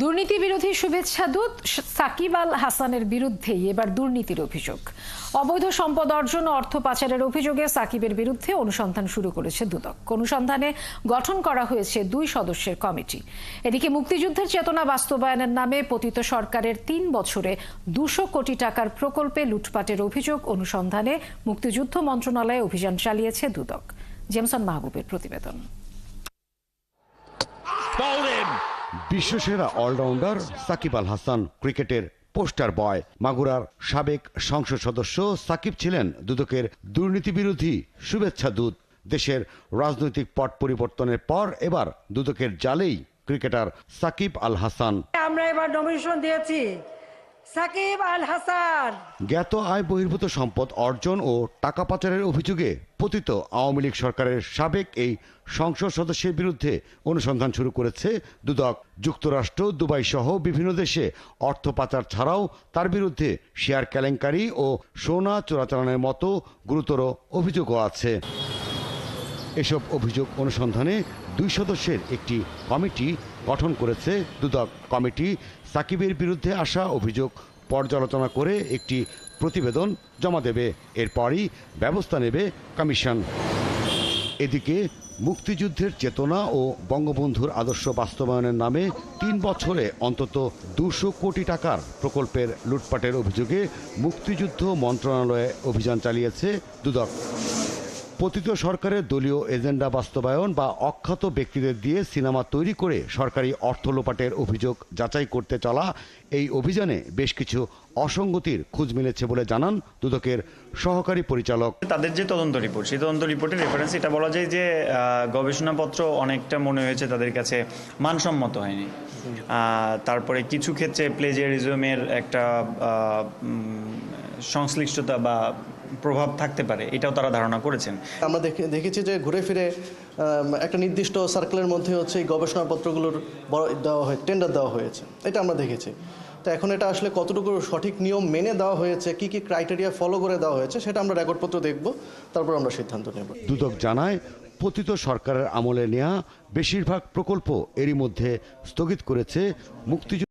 দুর্নীতি বিরোধী শুভেচ্ছা দূত সাকিব আল হাসানের বিরুদ্ধেই এবার দুর্নীতির অভিযোগ। অবৈধ সম্পদ অর্জন ও অর্থ পাচারের অভিযোগে সাকিবের বিরুদ্ধে অনুসন্ধান শুরু করেছে দুদক। অনুসন্ধানে গঠন করা হয়েছে দুই সদস্যের কমিটি। এদিকে মুক্তিযুদ্ধের চেতনা বাস্তবায়নের নামে পতিত সরকারের তিন বছরে দুশো কোটি টাকার প্রকল্পে লুটপাটের অভিযোগ অনুসন্ধানে মুক্তিযুদ্ধ মন্ত্রণালয়ে অভিযান চালিয়েছে দুদক। জেমসন মাহবুবের প্রতিবেদন! বিশ্বসেরা অলরাউন্ডার সাকিব আল হাসান ক্রিকেটের পোস্টার বয়। মাগুরার সাবেক সংসদ সদস্য সাকিব ছিলেন দুদকের দুর্নীতি বিরোধী শুভেচ্ছা দূত। দেশের রাজনৈতিক পট পরিবর্তনের পর এবার দুদকের জালেই ক্রিকেটার সাকিব আল হাসান। আমরা এবার নমিনেশন দিয়েছি। সাকিব আল হাসান। জ্ঞাত আয় বহির্ভূত সম্পদ অর্জন ও টাকা পাচারের অভিযোগে পতিত আওয়ামী লীগ সরকারের সাবেক এই সংসদ সদস্যের বিরুদ্ধে অনুসন্ধান শুরু করেছে দুদক। যুক্তরাষ্ট্র, দুবাই সহ বিভিন্ন দেশে অর্থ পাচার ছাড়াও তার বিরুদ্ধে শেয়ার কেলেঙ্কারি ও সোনা চোরাচালানের মতো গুরুতর অভিযোগও আছে। এসব অভিযোগ অনুসন্ধানে দুই সদস্যের একটি কমিটি গঠন করেছে দুদক কমিটি। সাকিবের বিরুদ্ধে আসা অভিযোগ পর্যালোচনা করে একটি প্রতিবেদন জমা দেবে। এরপরই ব্যবস্থা নেবে কমিশন। এদিকে মুক্তিযুদ্ধের চেতনা ও বঙ্গবন্ধুর আদর্শ বাস্তবায়নের নামে তিন বছরে অন্তত দুশো কোটি টাকার প্রকল্পের লুটপাটের অভিযোগে মুক্তিযুদ্ধ মন্ত্রণালয়ে অভিযান চালিয়েছে দুদক। পতিত সরকারের দলীয় এজেন্ডা বাস্তবায়ন বা অখ্যাত ব্যক্তিদের দিয়ে সিনেমা তৈরি করে সরকারি অর্থ লোপাটের অভিযোগ যাচাই করতে চলা এই অভিযানে বেশ কিছু অসঙ্গতির খোঁজ মিলেছে বলে জানান দুদকের সহকারী পরিচালক। তাদের যে তদন্ত রিপোর্ট, সেই তদন্ত রিপোর্টের রেফারেন্স এটা বলা যায় যে গবেষণাপত্র অনেকটা মনে হয়েছে তাদের কাছে মানসম্মত হয়নি। তারপরে কিছু ক্ষেত্রে প্লেজিয়ারিজমের একটা সংশ্লিষ্টতা বা প্রভাব থাকতে পারে এটাও তারা ধারণা করেছেন। আমরা দেখেছি যে ঘুরে ফিরে একটা নির্দিষ্ট সার্কেলের মধ্যে হচ্ছে এই গবেষণাপত্রগুলোর দেওয়া হয় টেন্ডার দেওয়া হয়েছে এটা আমরা দেখেছি। তো এখন এটা আসলে কতটুকু সঠিক নিয়ম মেনে দেওয়া হয়েছে কি কি ক্রাইটেরিয়া ফলো করে দেওয়া হয়েছে সেটা আমরা রেকর্ডপত্র দেখব তারপর আমরা সিদ্ধান্ত নেব। দুদক জানায় পতিত সরকারের আমলে নেওয়া বেশিরভাগ প্রকল্প এরই মধ্যে স্থগিত করেছে মুক্তিযুদ্ধ